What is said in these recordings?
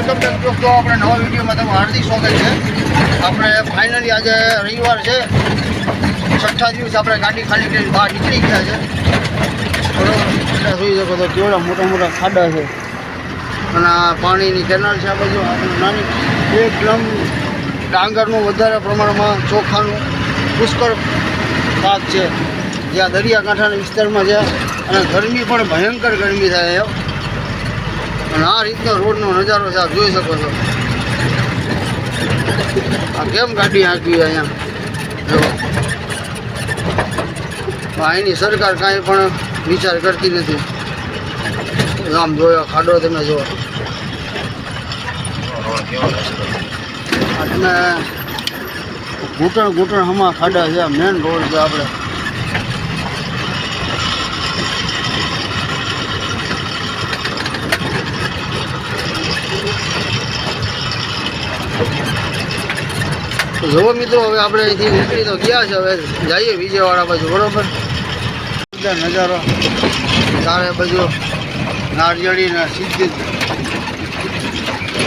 Welcome back દોસ્તો આપણે નવા વિડીયોમાં તમારું હાર્દિક સ્વાગત છે. આપણે ફાઇનલી આજે રવિવાર છે. છઠ્ઠા દિવસ આપણે ગાડી ખાલી કરીને બહાર નીકળી ગયા છે. બરોબર. જોઈ શકો તો કેવડા મોટા મોટા ખાડા છે. અને આ પાણીની કેનાલ છે આ બાજુ નાની એકદમ ડાંગરનું વધારે પ્રમાણમાં ચોખાનું પુષ્કળ પાક છે. જ્યાં દરિયાકાંઠાના વિસ્તારમાં છે. અને ગરમી પણ ભયંકર ગરમી થાય છે. અને આ રીતનો રોડનો નજારો છે, આપ જોઈ શકો છો. આ કેમ ગાડી હાંકી અહીંયા? જો. અહીંની સરકાર કાંઈ પણ વિચાર કરતી નથી. આમ જોયો ખાડો તમે આ તમે ઘૂંટણ ઘૂંટણ હમા ખાડા છે મેન રોડ છે આપણે. જુઓ મિત્રો, હવે આપણે અહીંથી નીકળી તો ગયા છે, હવે જઈએ વિજયવાડા બાજુ, બરોબર? નજારો, ચારે બાજુ નારિયેળી ને સીધી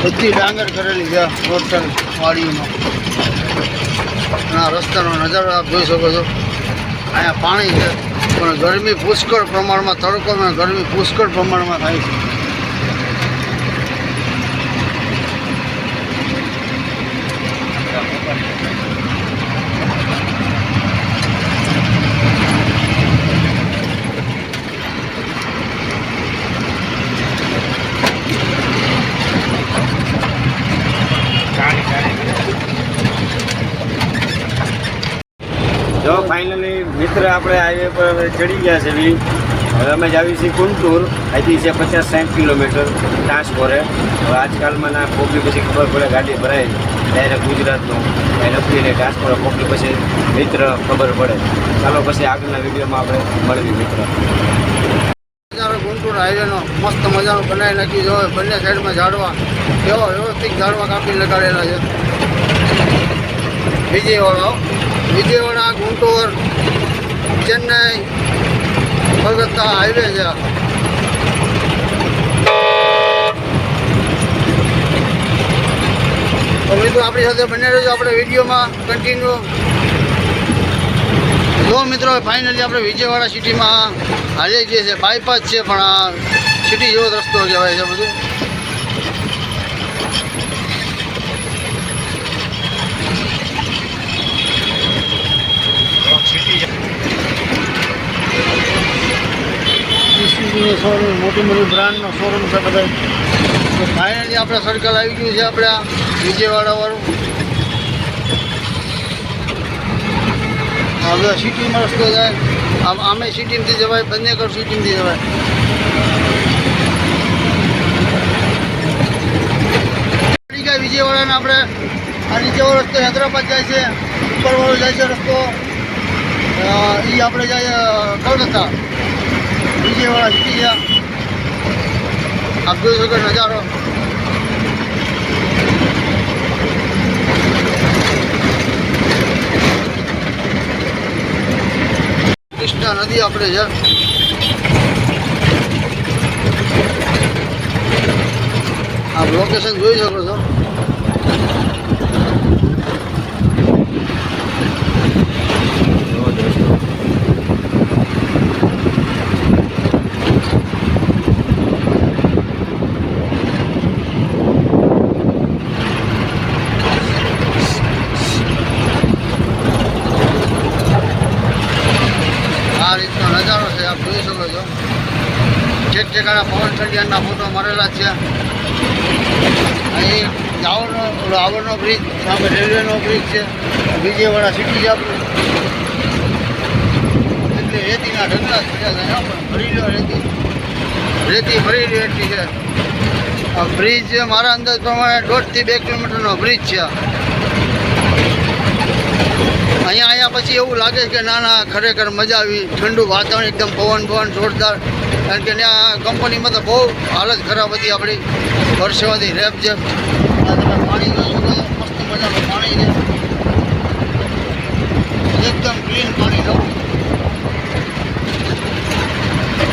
બધી ડાંગર કરેલી છે ટોટલ વાડીમાં આ રસ્તાનો નજારો આપ જોઈ શકો છો. અહીંયા પાણી છે, પણ ગરમી પુષ્કળ પ્રમાણમાં તડકો અને ગરમી પુષ્કળ પ્રમાણમાં થાય છે જો ફાઇનલી મિત્ર આપણે હાઈવે પર ચડી ગયા છે બી હવે અમે જ આવી છીએ કુંટુર અહીંથી છે પચાસ સાઠ કિલોમીટર ટ્રાન્સફોરે હવે આજકાલમાં ના પોપલી પછી ખબર પડે ગાડી ભરાય. ડાયરેક્ટ ગુજરાતનું. એ લખીને ટ્રાન્સપોર પોપલી પછી મિત્ર ખબર પડે. ચાલો પછી આગળના વિડીયોમાં આપણે મળવી મિત્ર. ગુંટુર હાઈવેનો મસ્ત મજાનો બનાવી નાખી જો બંને સાઈડમાં ઝાડવા. કેવા વ્યવસ્થિત ઝાડવા કાપી લગાડેલા છે. બીજી હો. વિજયવાડા, ગુંટુર, ચેન્નઈ કોલકાતા હાઈવે છે. તો મિત્રો, આપણી સાથે બને રહેજો આપણે વિડીયોમાં કન્ટિન્યુ જો મિત્રો ફાઇનલી આપણે વિજયવાડા સિટીમાં હાજર જઈએ છે. બાયપાસ છે પણ આ સિટી જેવો રસ્તો કહેવાય છે બધું. ઈસુઝુનો શોરૂમ, મોટી મોટી બ્રાન્ડનો શોરૂમ છે બધા તો ફાઇનલી આપણે સર્કલ આવી ગયું છે આપણે આ વિજયવાડાવાળું. આ બધા સિટીમાં રસ્તો જાય. આમ આમે સિટીમાંથી જવાય બંને કર સિટીમાંથી જવાય. વિજયવાડાને આપણે. આ નીચેવાળો રસ્તો હૈદરાબાદ જાય છે, ઉપરવાળો જાય છે રસ્તો. એ આપણે જાય કોલકાતા વિજયવાડા સિટી છે આપ જોઈ શકો નજારો. કૃષ્ણા નદી આપણે છે. આપ લોકેશન જોઈ શકો છો જો દોસ્તો આ રીતનો નજારો છે આપ જોઈ શકો છો ઠેક ઠેકાણા પવન ચડિયાના છે. અહીં જાવરનો આવરનો બ્રિજ સામે રેલવેનો બ્રિજ છે. વિજયવાડા સિટી છે એટલે રેતીના ઢગલા થયા પણ ભરી લો રેતી. રેતી ભરી લો એટલી છે. આ બ્રિજ મારા અંદાજ પ્રમાણે દોઢથી બે કિલોમીટરનો બ્રિજ છે. અહીંયા અહીંયા પછી એવું લાગે છે કે ના ના, ખરેખર મજા આવી. ઠંડુ વાતાવરણ એકદમ પવન પવન, જોરદાર. કારણ કે ત્યાં કંપનીમાં તો બહુ હાલત ખરાબ હતી આપણી. વર્ષોથી રેપ આ પાણી. મસ્ત મજાનું પાણી છે. એકદમ ક્લીન પાણી છે.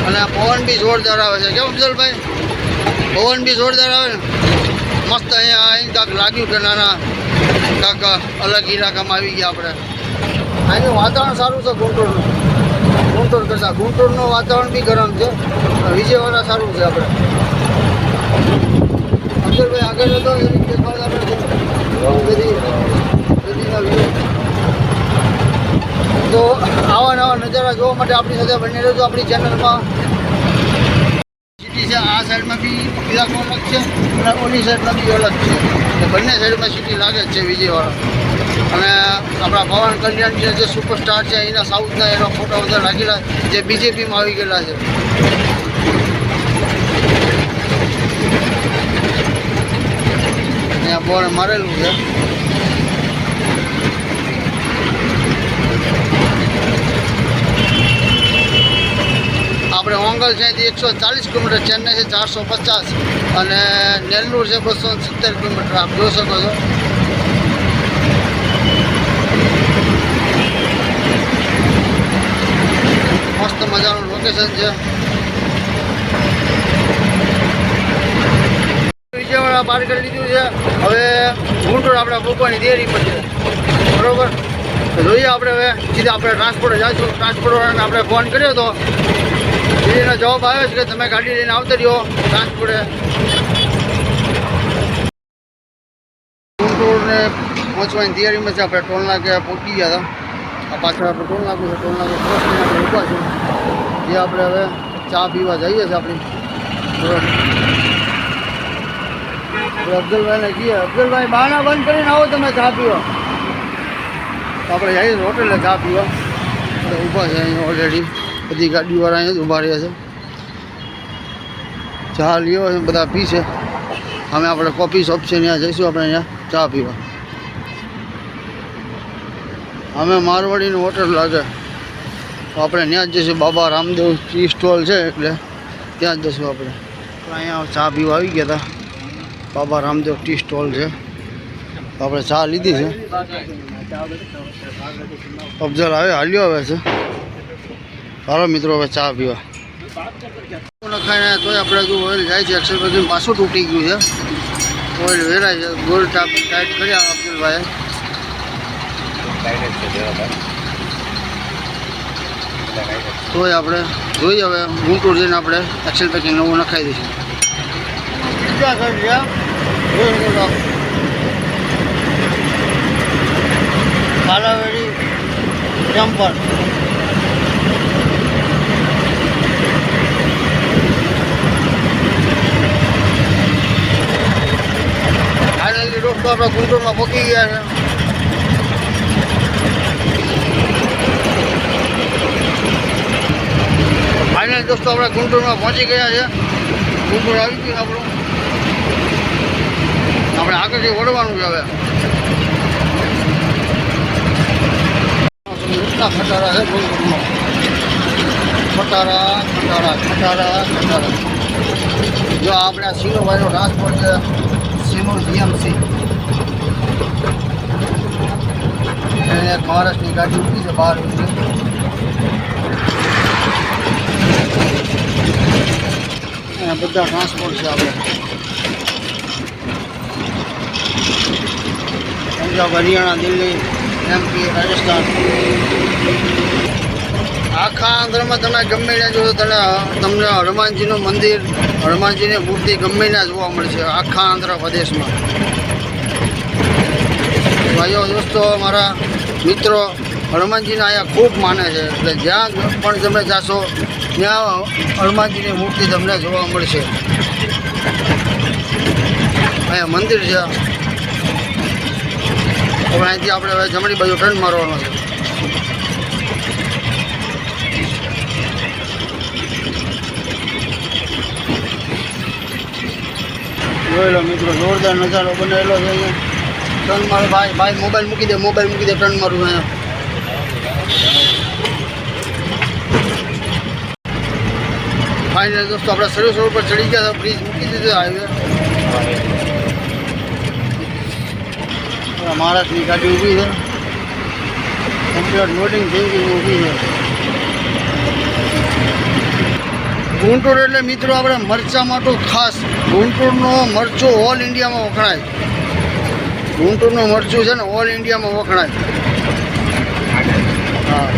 અને આ પવન બી જોરદાર આવે છે. કેમ અફજલભાઈ પવન બી જોરદાર આવે મસ્ત અહીંયા અહીં કાંક લાગ્યું કે ના ના, કાંક અલગ ઇલાકામાં આવી ગયા આપણે. અહીંનું વાતાવરણ સારું છે ગુંટૂરનું ગુંટૂર કરતાં. ગુંટૂરનું વાતાવરણ બી ગરમ છે. વિજયવાડા સારું છે આપણે. અક્ષરભાઈ આગળ હતો એ રીતે આપણે તો આવા નવા નજારા જોવા માટે આપણી સાથે બની રહેજો. આપણી ચેનલમાં સિટી છે, આ સાઈડમાં બી ઇલાકો અલગ છે અને ઓલી સાઈડમાં બી અલગ છે. બંને સાઈડમાં સિટી લાગે જ છે વિજયવાડા. અને આપણા પવન કલ્યાણ જે સુપરસ્ટાર છે, એના સાઉથના એના ફોટા બધા લાગેલા જે બીજેપીમાં આવી ગયેલા છે. અહીંયા બોર્ડ મારેલું છે. આપણે ઓંગલ છે અહીંથી એકસો ચાલીસ કિલોમીટર, ચેન્નઈ છે ચારસો પચાસ અને નેલ્લુર છે બસો સિત્તેર કિલોમીટર, આપ જોઈ શકો છો. મસ્ત મજાનું લોકેશન છે. વિજયવાડા પાર કરી લીધું છે. હવે ગુંટૂર આપણે મૂકવાની તૈયારી પર છે. બરોબર? જોઈએ આપણે હવે. સીધા આપણે ટ્રાન્સપોર્ટ જઈશું. ટ્રાન્સપોર્ટ આપણે ફોન કર્યો હતો એનો જવાબ આવ્યો છે કે તમે ગાડી લઈને આવતા રહ્યો ટ્રાન્સપોર્ટે ગુંટૂરને પહોંચવાની તૈયારીમાં છે. આપણે ટોલ નાકે પહોંચી ગયા હતા. પાછળ આપણે ટોલ નાકું છે? ટોલ નાકે ક્રોસ કરીને આપણે ઊભા છે જે આપણે હવે ચા પીવા જઈએ છીએ આપણી. બરોબર આપણે અફઝલભાઈને કહીએ અફઝલભાઈ બાના બંધ કરીને આવો તમે ચા પીવા. તો આપણે જઈએ છીએ હોટેલે ચા પીવા. આપણે ઊભા છે અહીંયા ઓલરેડી બધી ગાડીવાળા અહીંયા જ ઊભા રહ્યા છે. ચા લ્યો છે બધા પી છે. અમે આપણે કોફી શોપ છે ત્યાં જઈશું આપણે અહીંયા ચા પીવા. અમે મારવાડીનું હોટલ લાગે. આપણે ત્યાં જ જઈશું. બાબા રામદેવ ટી સ્ટોલ છે એટલે ત્યાં જ જઈશું આપણે. અહીંયા ચા પીવા આવી ગયા હતા. બાબા રામદેવ ટી સ્ટોલ છે. આપણે ચા લીધી છે. અફઝલ આવે હાલ્યો આવે છે. ચાલો મિત્રો, હવે ચા પીવા. નખાઈને તોય આપણે હજુ ઓઇલ જાય છે. એક્સેલ પછી તૂટી ગયું છે. ઓઇલ વેરાય છે. ટાપ ટાઈટ કર્યા અબ્દુલભાઈ તોય આપણે જોઈએ હવે, ગુંટૂર જઈને આપણે એક્સેલ પેકિંગ નવું નખાઈ દઈશું. બીજા સાઈડ શકો જમ્પર ફાઇનલી આપણે ગુંટૂરમાં પહોંચી ગયા છે. ફાઇનલ દોસ્તો, આપણે ગુંટુરમાં પહોંચી ગયા છે. ગુંટુર આવી ગયું આપણું. આપણે આગળથી વળવાનું છે હવે. ખટારા છે ગુંટૂરમાં. ખટારા ખટારા ખટારા ખટારા. જો આપણે આ સિનોભાઈનો ટ્રાન્સપોર્ટ છે સિનો જીએમસી એક મહારાષ્ટ્રની ગાડી ઉઠી છે, બહાર ઊભી છે અહીંયા બધા ટ્રાન્સપોર્ટ છે આપણે. પંજાબ હરિયાણા, દિલ્હી એમપી રાજસ્થાન. આખા આંધ્રમાં તમે ગમે ત્યાં જોશો તને તમને હનુમાનજીનું મંદિર, હનુમાનજીની મૂર્તિ ગમે ત્યાં જોવા મળશે આખા આંધ્ર પ્રદેશમાં. ભાઈઓ, દોસ્તો, મારા મિત્રો હનુમાનજીને અહીંયા ખૂબ માને છે. એટલે જ્યાં પણ તમે જાશો ત્યાં હનુમાનજીની મૂર્તિ તમને જોવા મળશે. અહીંયા મંદિર છે. હવે અહીંથી આપણે હવે જમણી બાજુ ટર્ન મારવાનો છે. જોઈ મિત્રો, જોરદાર નજારો બનેલો છે અહીંયા. ટર્ન મારો ભાઈ ભાઈ મોબાઈલ મૂકી દે, મોબાઈલ મૂકી દે, ટર્ન મારું અહીંયા. ફાઇનલ દોસ્તો, આપણે સર્વિસ રોડ પર ચડી ગયા બ્રિજ મૂકી દીધો હાઈવે મહારાષ્ટ્રની ગાડી ઊભી છે. કમ્પ્લીટ લોડિંગ થઈ ગઈ ઊભી છે. ગુંટૂર એટલે મિત્રો આપણે મરચા માટે ખાસ. ગુંટૂરનો મરચો ઓલ ઇન્ડિયામાં વખણાય. ગુંટૂરનું મરચું છે ને ઓલ ઇન્ડિયામાં વખણાય. હા.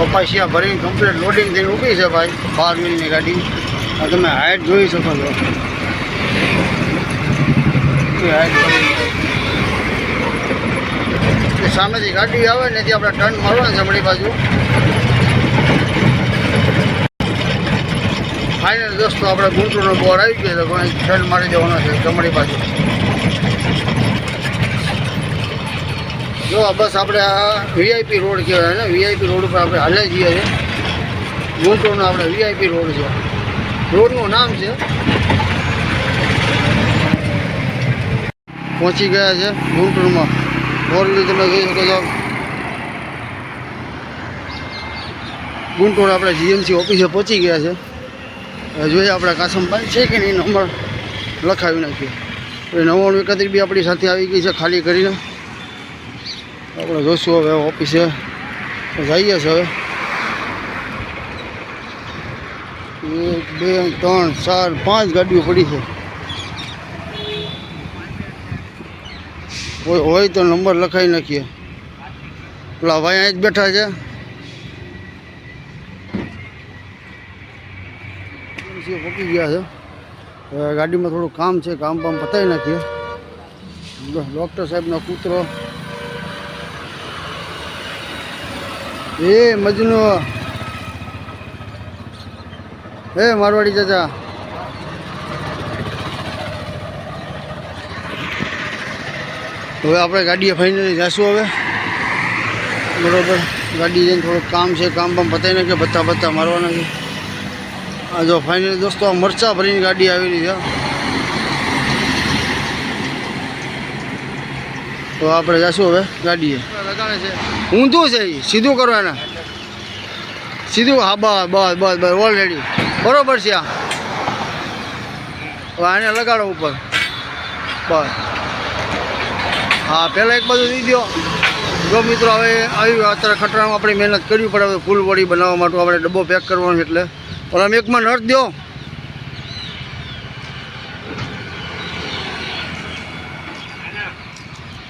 કપાસિયા ભરીને કમ્પ્લીટ લોડિંગ થઈને ઊભી છે ભાઈ. બાર મિલની ગાડી. તમે હાઈટ જોઈ શકો છો. સામેથી ગાડી આવે ને ત્યાં આપણે ટર્ન મારવાનું છે જમણી બાજુ. ફાઇનલ દોસ્તો, આપણે ગુંટૂરનો બોર આવી ગયો પણ ટર્ન મારી દેવાનો છે, જમણી બાજુ. જો, બસ આપણે આ વીઆઈપી રોડ કહેવાય ને વીઆઈપી રોડ ઉપર આપણે હાલે જઈએ છીએ. ગુંટોનો આપણે વીઆઈપી રોડ છે. રોડનું નામ છે. પહોંચી ગયા છે ગુંટૂરમાં મોરલી તમે જોઈ શકો છો. ગુંટૂર આપણે જીએમસી ઓફિસે પહોંચી ગયા છે. જોઈએ આપણે કાસમભાઈ છે કે નહીં, નંબર લખાવી નાખ્યો નવ્વાણું એકત્રીસ બી આપણી સાથે આવી ગઈ છે ખાલી કરીને. આપણે જોઈશું હવે ઓફિસે તો જઈએ છે હવે એક બે ત્રણ ચાર પાંચ ગાડીઓ પડી છે કોઈ હોય તો નંબર લખાવી નાખીએ પેલા ભાઈ અહીં જ બેઠા છે પકી ગયા છે હવે ગાડીમાં થોડું કામ છે કામ બામ પતાવી નાખીએ ડૉક્ટર સાહેબનો કૂતરો એ મજનુ હે મારવાડી ચાચા હવે આપણે ગાડીએ ફાઇનલી જઈશું હવે. બરોબર, ગાડી જઈને થોડુંક કામ છે, કામ બામ પતાવી નાખીએ બત્તા બત્તા મારવાના છે. આ જો ફાઇનલી દોસ્તો, આ મરચા ભરીને ગાડી આવેલી છે. તો આપણે જઈશું હવે ગાડીએ. ઊંધું છે એ સીધું કરવાના સીધું, હા, બસ બસ બસ બસ ઓલરેડી બરોબર છે આ. હવે આને લગાડો ઉપર. બસ. હા, પહેલાં એક બાજુ દઈ દો જો મિત્રો, હવે આવી અત્યારે ખટરામાં આપણે મહેનત કરવી પડે, હવે ફૂલ બોડી બનાવવા માટે આપણે ડબ્બો પેક કરવાનો એટલે. પણ આમ એકમાં નર્સ દો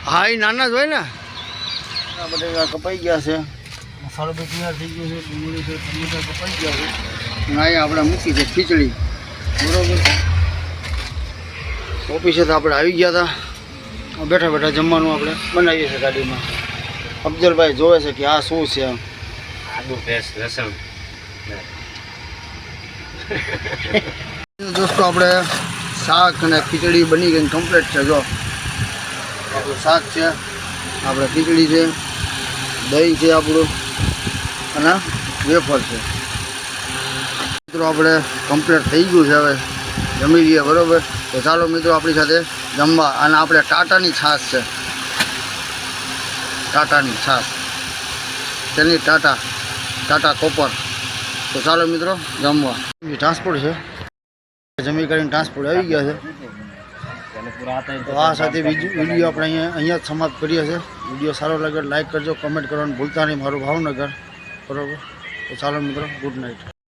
હા એ નાના જ હોય ને. બધા કપાઈ ગયા છે. મસાલો બી તૈયાર થઈ ગયો છે ડુંગળી છે ટમેટા કપાઈ ગયા છે. અને અહીંયા આપણે મૂકી છે ખીચડી. બરોબર. ઓફિસે તો આપણે આવી ગયા હતા. બેઠા બેઠા જમવાનું આપણે બનાવીએ છીએ ગાડીમાં. અફજલભાઈ જોવે છે કે આ શું છે આદુ પેસ્ટ લસણ. દોસ્તો આપણે શાક અને ખીચડી બની ગઈ કમ્પ્લીટ છે જો. આપણું શાક છે, આપણે ખીચડી છે, દહીં છે આપણું, અને વેફર છે. મિત્રો, આપણે કમ્પ્લીટ થઈ ગયું છે હવે, જમી લઈએ, બરાબર? તો ચાલો મિત્રો, આપણી સાથે જમવા, અને આપણે ટાટાની છાશ છે. ટાટાની છાશ. તેની ટાટા. ટાટા કોપર. તો ચાલો મિત્રો, જમવા. ટ્રાન્સપોર્ટ છે. જમી કરીને ટ્રાન્સપોર્ટ આવી ગયા છે. તો આ સાથે વીડિયો આપણે અહીંયા અહીંયા જ સમાપ્ત કરીએ છીએ. વીડિયો સારો લાગે લાઈક કરજો, કમેન્ટ કરવાનું ભૂલતા નહીં. મારું ભાવનગર. બરાબર? તો ચાલો મિત્રો, ગુડ નાઇટ.